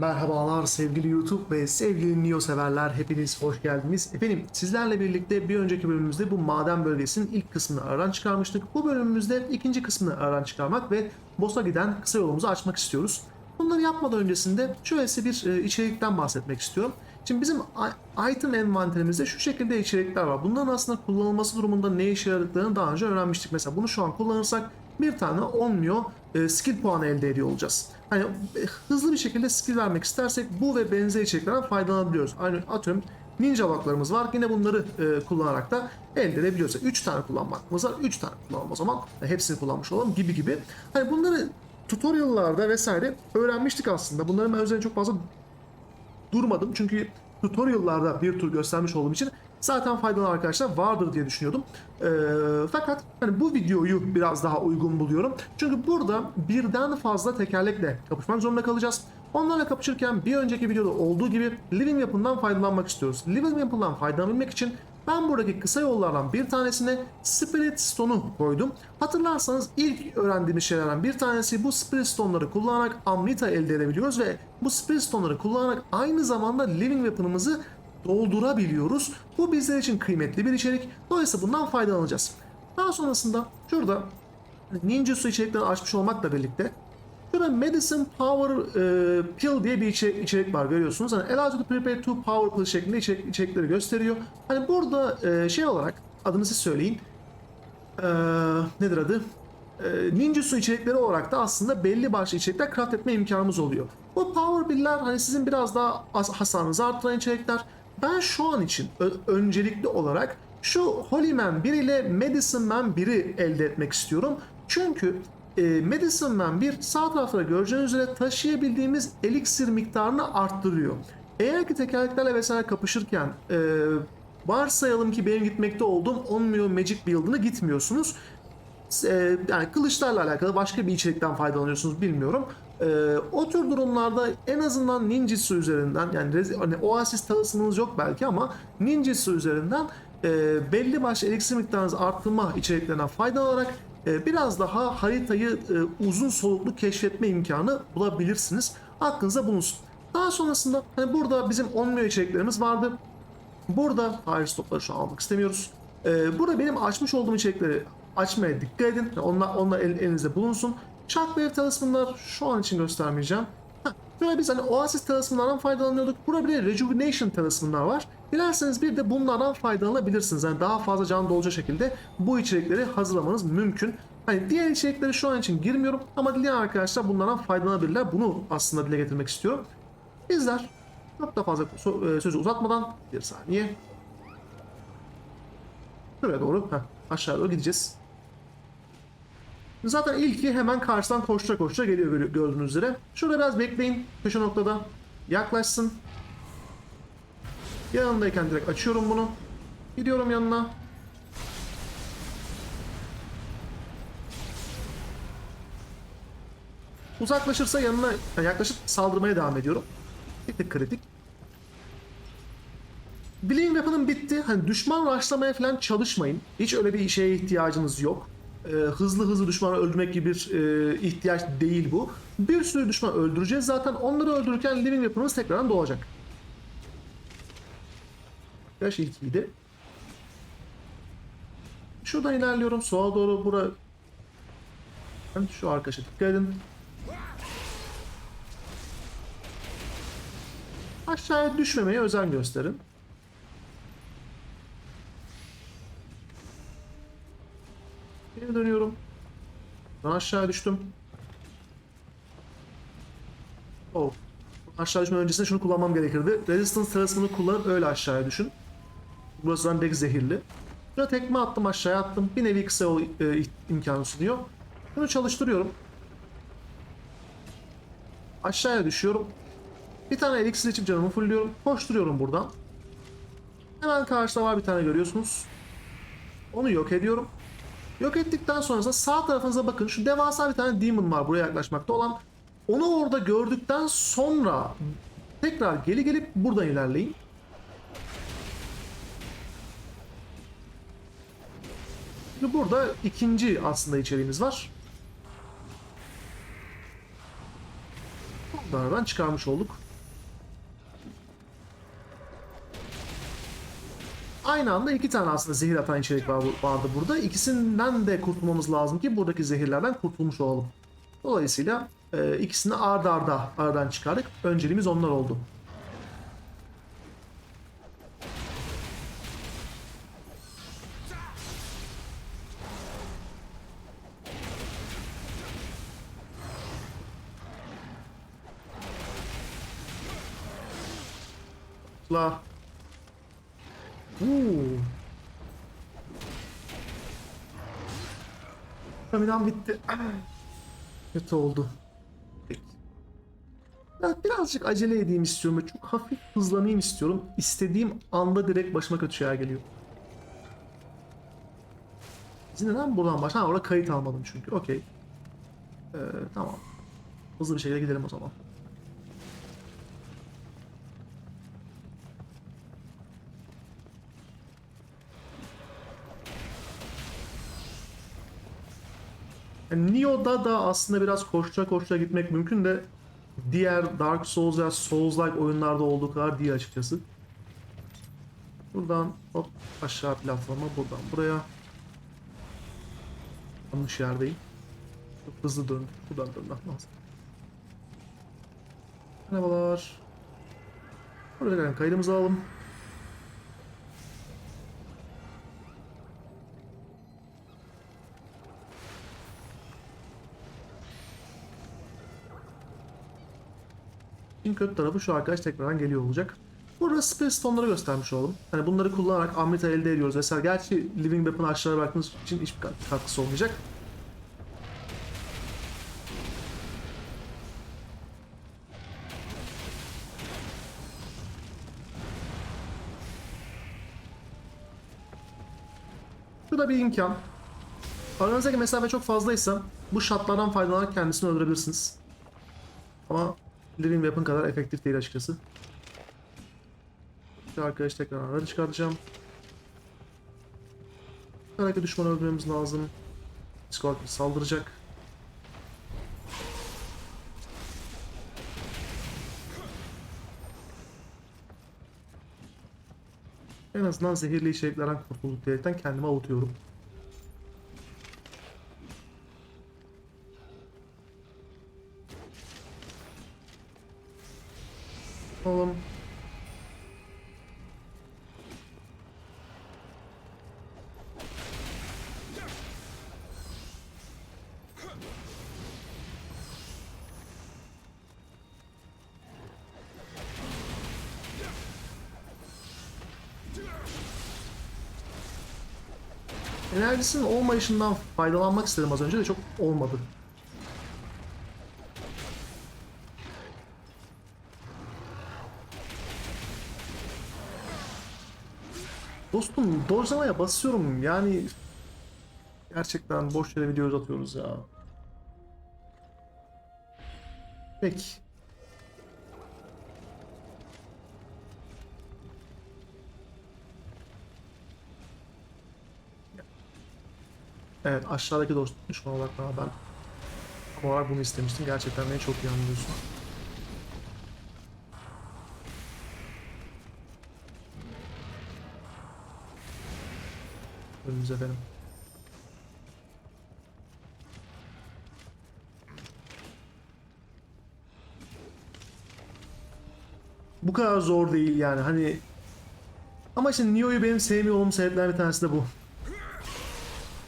Merhabalar sevgili YouTube ve sevgili Neo severler hepiniz hoş geldiniz. Efendim sizlerle birlikte bir önceki bölümümüzde bu maden bölgesinin ilk kısmını aradan çıkarmıştık. Bu bölümümüzde ikinci kısmını aradan çıkarmak ve boss'a giden kısa yolumuzu açmak istiyoruz. Bunları yapmadan öncesinde şöyle bir e, içerikten bahsetmek istiyorum. Şimdi bizim item envanterimizde şu şekilde içerikler var. Bunların aslında kullanılması durumunda ne işe yaradıklarını daha önce öğrenmiştik. Mesela bunu şu an kullanırsak bir tane olmuyor e, skill puanı elde ediyor olacağız. Hani hızlı bir şekilde skill vermek istersek bu ve benzer içeriklerden faydalanabiliyoruz. Aynı atıyorum ninja baklarımız var. Yine bunları e, kullanarak da elde edebiliyoruz. 3 tane kullanmamız var. 3 tane kullanalım o zaman. E, hepsini kullanmış olalım gibi gibi. Hani bunları tutorial'larda vesaire öğrenmiştik aslında. Bunların ben üzerine çok fazla durmadım. Çünkü tutorial'larda bir tur göstermiş olduğum için zaten faydalı arkadaşlar vardır diye düşünüyordum. Ee, fakat hani bu videoyu biraz daha uygun buluyorum. Çünkü burada birden fazla tekerlekle kapışmak zorunda kalacağız. Onlarla kapışırken bir önceki videoda olduğu gibi Living Weapon'dan faydalanmak istiyoruz. Living Weapon'dan faydalanabilmek için ben buradaki kısa yollardan bir tanesine Spirit Stone'u koydum. Hatırlarsanız ilk öğrendiğimiz şeylerden bir tanesi bu Spirit Stone'ları kullanarak Amrita elde edebiliyoruz ve bu Spirit Stone'ları kullanarak aynı zamanda Living Weapon'ımızı doldurabiliyoruz. Bu bizler için kıymetli bir içerik. Dolayısıyla bundan faydalanacağız. Daha sonrasında şurada Ninjutsu içeriklerini açmış olmakla birlikte Şurada Medicine Power e, Pill diye bir içe- içerik var görüyorsunuz. Hani allows to prepare two power pill şeklinde içerik, içerikleri gösteriyor. Hani burada e, şey olarak adını siz söyleyin. E, nedir adı? E, ninjutsu içerikleri olarak da aslında belli başlı içerikler craft etme imkanımız oluyor. Bu power pill'ler hani sizin biraz daha hasarınızı arttıran içerikler. Ben şu an için öncelikli olarak şu Holy Man 1 ile Medicine Man 1'i elde etmek istiyorum. Çünkü e, Medicine Man 1 sağ tarafta göreceğiniz üzere taşıyabildiğimiz eliksir miktarını arttırıyor. Eğer ki tekerleklerle vesaire kapışırken e, varsayalım ki benim gitmekte olduğum 10 milyon Magic Build'ına gitmiyorsunuz. E, yani kılıçlarla alakalı başka bir içerikten faydalanıyorsunuz bilmiyorum. E, o tür durumlarda en azından ninjutsu üzerinden yani hani oasis tılsımınız yok belki ama ninjutsu üzerinden e, belli başlı eliksir miktarınızı arttırma içeriklerinden faydalanarak e, biraz daha haritayı e, uzun soluklu keşfetme imkanı bulabilirsiniz. Aklınıza bulunsun. Daha sonrasında hani burada bizim 10 milyon içeriklerimiz vardı. Burada fire stopları şu an almak istemiyoruz. Ee, burada benim açmış olduğum içerikleri açmaya dikkat edin. Onlar, onlar el- elinizde bulunsun. Shockwave talismanlar şu an için göstermeyeceğim. Böyle biz hani Oasis talismanlardan faydalanıyorduk. Burada bir de Rejuvenation talismanlar var. Dilerseniz bir de bunlardan faydalanabilirsiniz. Yani daha fazla can dolucu şekilde bu içerikleri hazırlamanız mümkün. Hani diğer içerikleri şu an için girmiyorum ama dileyen arkadaşlar bunlardan faydalanabilirler. Bunu aslında dile getirmek istiyorum. Bizler çok da fazla e, sözü uzatmadan bir saniye. Şuraya doğru, heh, aşağı doğru gideceğiz. Zaten ilki hemen karşıdan koştura koştura geliyor gör- gördüğünüz üzere. Şurada biraz bekleyin köşe noktada. Yaklaşsın. Yanındayken direkt açıyorum bunu. Gidiyorum yanına. Uzaklaşırsa yanına yaklaşıp saldırmaya devam ediyorum. Bir tık kritik. Bileyim Weapon'ın bitti. Hani düşman rushlamaya falan çalışmayın. Hiç öyle bir şeye ihtiyacınız yok. Ee, hızlı hızlı düşmanı öldürmek gibi bir e, ihtiyaç değil bu. Bir sürü düşman öldüreceğiz. Zaten onları öldürürken Living Weapon'ımız tekrardan doğacak. Yaş ilkiydi. Şuradan ilerliyorum. Sola doğru bura... Şu arkadaşa dikkat edin. Aşağıya düşmemeye özen gösterin. Geri dönüyorum. Ben aşağıya düştüm. Oh. Aşağı düşmeden öncesinde şunu kullanmam gerekirdi. Resistance talismanı kullanıp öyle aşağıya düşün. Burası zaten pek zehirli. Şuna tekme attım aşağıya attım. Bir nevi kısa yol e, imkanı sunuyor. Bunu çalıştırıyorum. Aşağıya düşüyorum. Bir tane elixir içip canımı fullliyorum. Koşturuyorum buradan. Hemen karşıda var bir tane görüyorsunuz. Onu yok ediyorum. Yok ettikten sonrasında sağ tarafınıza bakın. Şu devasa bir tane demon var buraya yaklaşmakta olan. Onu orada gördükten sonra tekrar geri gelip buradan ilerleyin. Şimdi burada ikinci aslında içeriğimiz var. Bunlardan çıkarmış olduk. Aynı anda iki tane aslında zehir atan içerik var, vardı burada. İkisinden de kurtulmamız lazım ki buradaki zehirlerden kurtulmuş olalım. Dolayısıyla e, ikisini ard arda aradan çıkardık. Önceliğimiz onlar oldu. La. Uuu. Kaminam bitti. Kötü oldu. Ya birazcık acele edeyim istiyorum. Çok hafif hızlanayım istiyorum. İstediğim anda direkt başıma kötü şeyler geliyor. Biz neden buradan başla? Ha orada kayıt almadım çünkü. Okey. Ee, tamam. Hızlı bir şekilde gidelim o zaman. Yani Nioh'da da aslında biraz koştura koştura gitmek mümkün de diğer Dark Souls ya Souls-like oyunlarda olduğu kadar değil açıkçası. Buradan hop aşağı platforma buradan buraya. Yanlış yerdeyim. Çok hızlı dön. Buradan dönmek lazım. Merhabalar. Buraya gelen kaydımızı alalım. En kötü tarafı şu arkadaş tekrardan geliyor olacak. Burada Space Stone'ları göstermiş olalım. Hani bunları kullanarak Amrita elde ediyoruz vesaire. Gerçi Living Weapon'ı aşağıya bıraktığınız için hiçbir kat- katkısı olmayacak. Bu da bir imkan. Aranızdaki mesafe çok fazlaysa bu şatlardan faydalanarak kendisini öldürebilirsiniz. Ama Living Weapon kadar efektif değil açıkçası. Şu arkadaş tekrar arada çıkartacağım. Belki düşman öldürmemiz lazım. Scorpion saldıracak. En azından zehirli içeriklerden kurtulduk diyerekten kendimi avutuyorum. Enerjisinin olmayışından faydalanmak istedim az önce de çok olmadı. Dostum dojlamaya basıyorum yani gerçekten boş yere video atıyoruz ya. Peki. Evet aşağıdaki dost düşman olarak tam olarak bunu istemiştim. Gerçekten beni çok iyi anlıyorsun. Önümüz efendim. Bu kadar zor değil yani hani ama işte Nioh'yu benim sevmiyor olmam sebeplerden bir tanesi de bu.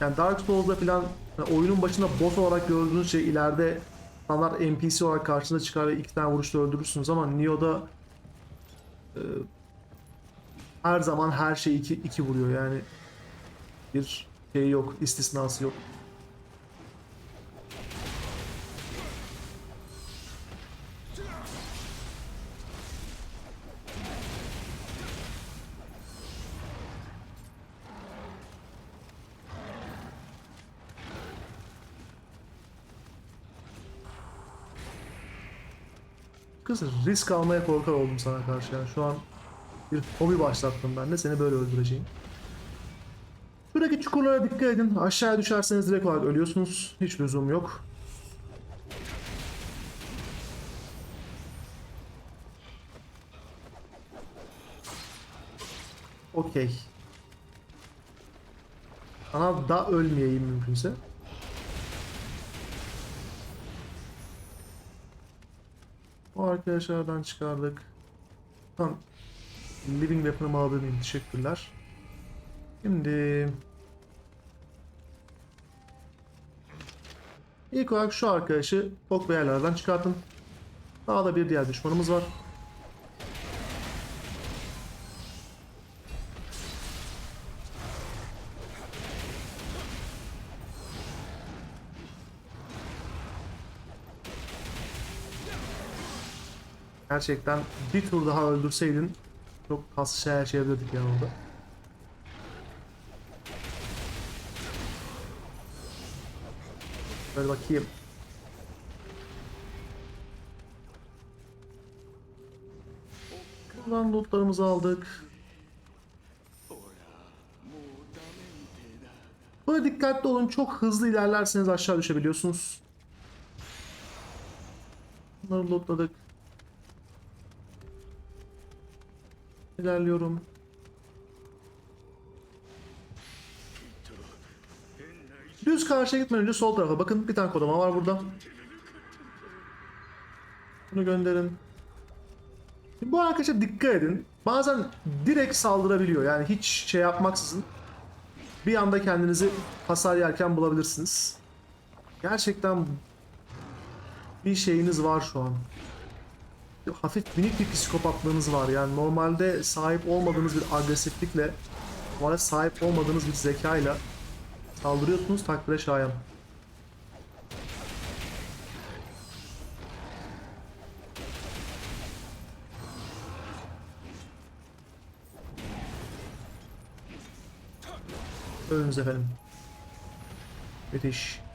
Yani Dark Souls'da falan yani oyunun başında boss olarak gördüğünüz şey ileride standart NPC olarak karşınıza çıkar ve iki tane vuruşla öldürürsünüz ama Nioh'da e, her zaman her şey iki, iki vuruyor yani bir şey yok, istisnası yok. Kız risk almaya korkar oldum sana karşı yani şu an bir hobi başlattım ben de seni böyle öldüreceğim. Şuradaki çukurlara dikkat edin. Aşağıya düşerseniz direkt olarak ölüyorsunuz. Hiç lüzum yok. Okey. Ana da ölmeyeyim mümkünse. Bu arkadaşlardan çıkardık. Tamam. Living Weapon'ımı alabilir miyim? Teşekkürler. Şimdi... İlk olarak şu arkadaşı ok ve çıkartın. Daha da bir diğer düşmanımız var. Gerçekten bir tur daha öldürseydin çok kaslı şeyler yaşayabilirdik yani orada. Böyle bakayım. Buradan lootlarımızı aldık. Böyle dikkatli olun. Çok hızlı ilerlerseniz aşağı düşebiliyorsunuz. Bunları lootladık. İlerliyorum. Düz karşıya gitmeden önce sol tarafa bakın. Bir tane kodama var burada. Bunu gönderin. Şimdi bu arkadaşa dikkat edin. Bazen direkt saldırabiliyor. Yani hiç şey yapmaksızın bir anda kendinizi hasar yerken bulabilirsiniz. Gerçekten bir şeyiniz var şu an. Hafif minik bir psikopatlığınız var. Yani normalde sahip olmadığınız bir agresiflikle, normalde sahip olmadığınız bir zekayla saldırıyorsunuz takdire şayan. Ölünüz efendim. Müthiş.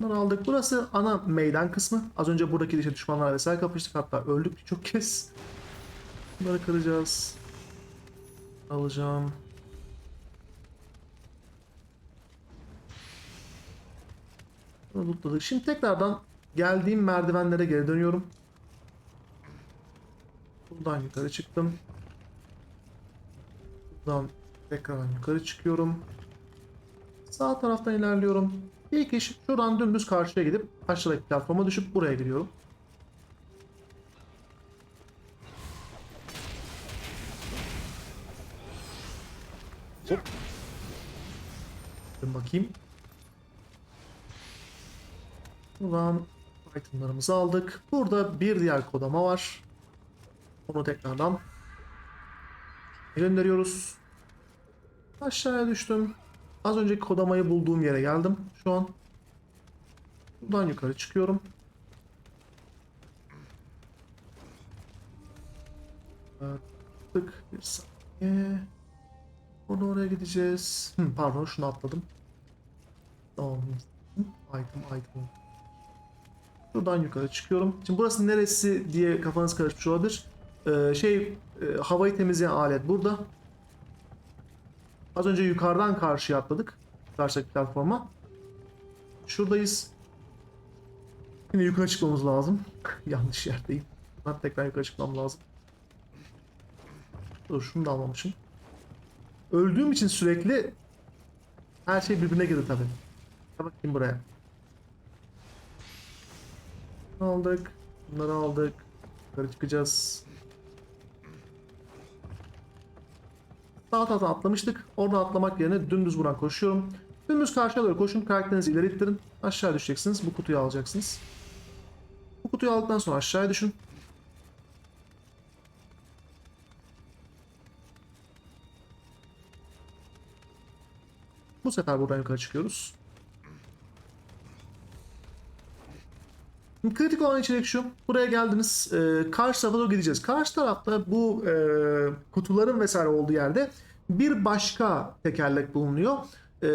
Bunları aldık. Burası ana meydan kısmı. Az önce buradaki işte düşmanlar vesaire kapıştık. Hatta öldük çok kez. Bunları kıracağız. Alacağım. Lootladık. Şimdi tekrardan geldiğim merdivenlere geri dönüyorum. Buradan yukarı çıktım. Buradan tekrar yukarı çıkıyorum. Sağ taraftan ilerliyorum. İlk iş şuradan dümdüz karşıya gidip aşağıdaki platforma düşüp buraya giriyorum. Hop. Bir bakayım. Buradan itemlarımızı aldık. Burada bir diğer kodama var. Onu tekrardan gönderiyoruz. Aşağıya düştüm. Az önceki kodamayı bulduğum yere geldim şu an. Buradan yukarı çıkıyorum. Tık bir saniye. Onu oraya gideceğiz. Hı, pardon şunu atladım. Tamam. Item item. Şuradan yukarı çıkıyorum. Şimdi burası neresi diye kafanız karışmış olabilir. Ee, şey e, havayı temizleyen alet burada. Az önce yukarıdan karşıya atladık. Karşıdaki platforma. Şuradayız. Yine yukarı çıkmamız lazım. Yanlış yerdeyim. Ben tekrar yukarı çıkmam lazım. Dur şunu da almamışım. Öldüğüm için sürekli her şey birbirine girdi tabi. Bakayım buraya. Aldık. Bunları aldık. Yukarı çıkacağız. Sağ tarafa atlamıştık. Orada atlamak yerine dümdüz buradan koşuyorum. Dümdüz karşıya doğru koşun. Karakterinizi ileri ittirin. Aşağı düşeceksiniz. Bu kutuyu alacaksınız. Bu kutuyu aldıktan sonra aşağıya düşün. Bu sefer buradan yukarı çıkıyoruz. Kritik olan içerik şu. Buraya geldiniz. E, karşı tarafa doğru gideceğiz. Karşı tarafta bu e, kutuların vesaire olduğu yerde bir başka tekerlek bulunuyor. E,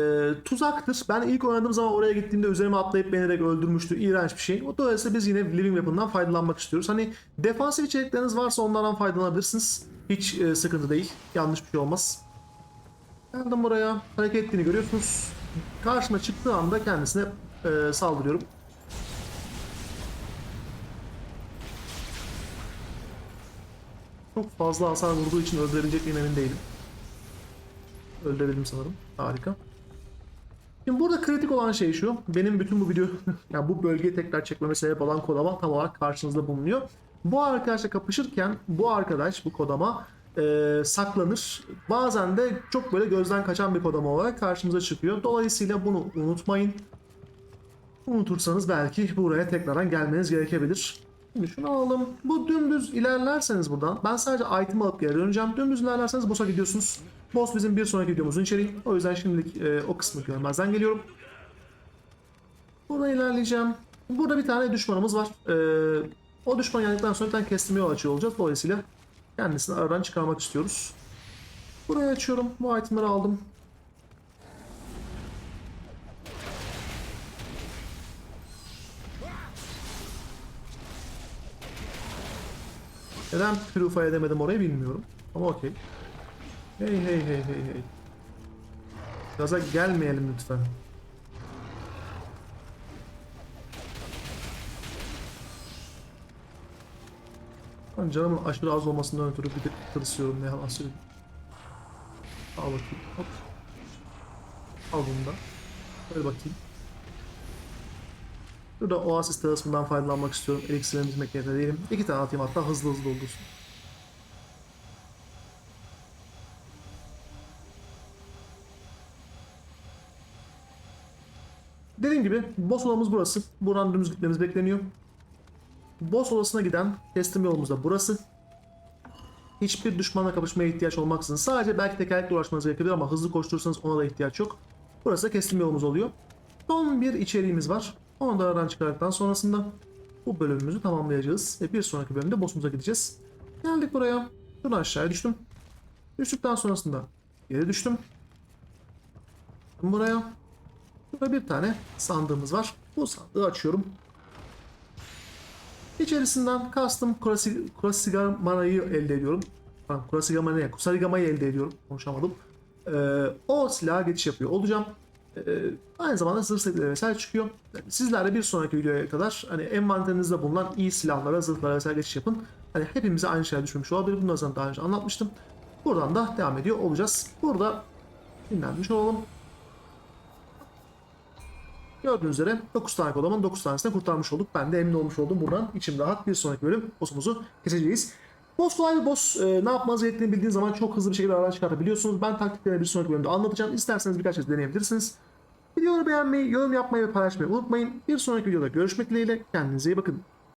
tuzaktır. Ben ilk oynadığım zaman oraya gittiğimde üzerime atlayıp beni öldürmüştü. İğrenç bir şey. O dolayısıyla biz yine Living Weapon'dan faydalanmak istiyoruz. Hani defansif içerikleriniz varsa onlardan faydalanabilirsiniz. Hiç e, sıkıntı değil. Yanlış bir şey olmaz. Geldim buraya. Hareket ettiğini görüyorsunuz. Karşıma çıktığı anda kendisine e, saldırıyorum. Çok fazla hasar vurduğu için öldürebilecek emin değilim. Öldürebildim sanırım. Harika. Şimdi burada kritik olan şey şu. Benim bütün bu video, yani bu bölgeyi tekrar çekmeme sebep olan kodama tam olarak karşınızda bulunuyor. Bu arkadaşla kapışırken bu arkadaş, bu kodama e, saklanır. Bazen de çok böyle gözden kaçan bir kodama olarak karşımıza çıkıyor. Dolayısıyla bunu unutmayın. Unutursanız belki buraya tekrardan gelmeniz gerekebilir. Şimdi şunu alalım. Bu dümdüz ilerlerseniz buradan ben sadece item alıp geri döneceğim. Dümdüz ilerlerseniz boss'a gidiyorsunuz. Boss bizim bir sonraki videomuzun içeriği. O yüzden şimdilik e, o kısmı görmezden geliyorum. Buradan ilerleyeceğim. Burada bir tane düşmanımız var. E, o düşman geldikten sonra bir tane kestirme yol açıyor olacağız. Dolayısıyla kendisini aradan çıkarmak istiyoruz. Burayı açıyorum. Bu itemleri aldım. Neden purify edemedim orayı bilmiyorum. Ama okey. Hey hey hey hey hey. Gaza gelmeyelim lütfen. Ben canımın aşırı az olmasından ötürü bir de tırsıyorum ne yalan söyleyeyim. Al bakayım. Hop. Al bunu da. Böyle bakayım. Burada Oasis terasından faydalanmak istiyorum. Elixir'in bitmek yerine değilim. İki tane atayım hatta hızlı hızlı doldursun. Dediğim gibi boss odamız burası. Buradan dümdüz gitmemiz bekleniyor. Boss odasına giden teslim yolumuz da burası. Hiçbir düşmanla kapışmaya ihtiyaç olmaksızın sadece belki tekerlekle uğraşmanız gerekebilir ama hızlı koşturursanız ona da ihtiyaç yok. Burası da kestim yolumuz oluyor. Son bir içeriğimiz var. Onu da aradan çıkardıktan sonrasında bu bölümümüzü tamamlayacağız. Ve bir sonraki bölümde boss'umuza gideceğiz. Geldik buraya. Şuradan aşağıya düştüm. Düştükten sonrasında geri düştüm. Buraya. Burada bir tane sandığımız var. Bu sandığı açıyorum. İçerisinden kastım Kurasigamara'yı elde ediyorum. Pardon, Kurasigamara'yı, Kusarigama'yı elde ediyorum. Konuşamadım. Ee, o silaha geçiş yapıyor olacağım. Ee, aynı zamanda zırh setleri vesaire çıkıyor. Sizler de bir sonraki videoya kadar hani envanterinizde bulunan iyi silahlara, zırhlara vesaire geçiş yapın. Hani hepimize aynı şeyler düşmüş olabilir. Bunları zaten daha önce anlatmıştım. Buradan da devam ediyor olacağız. Burada dinlenmiş olalım. Gördüğünüz üzere 9 tane kodaman 9 tanesini kurtarmış olduk. Ben de emin olmuş oldum buradan. İçim rahat. Bir sonraki bölüm boss'umuzu keseceğiz. Boss bir boss. Ee, ne yapmanız gerektiğini bildiğiniz zaman çok hızlı bir şekilde aradan çıkartabiliyorsunuz. Ben taktiklerini bir sonraki bölümde anlatacağım. İsterseniz birkaç kez deneyebilirsiniz. Videoları beğenmeyi, yorum yapmayı ve paylaşmayı unutmayın. Bir sonraki videoda görüşmek dileğiyle. Kendinize iyi bakın.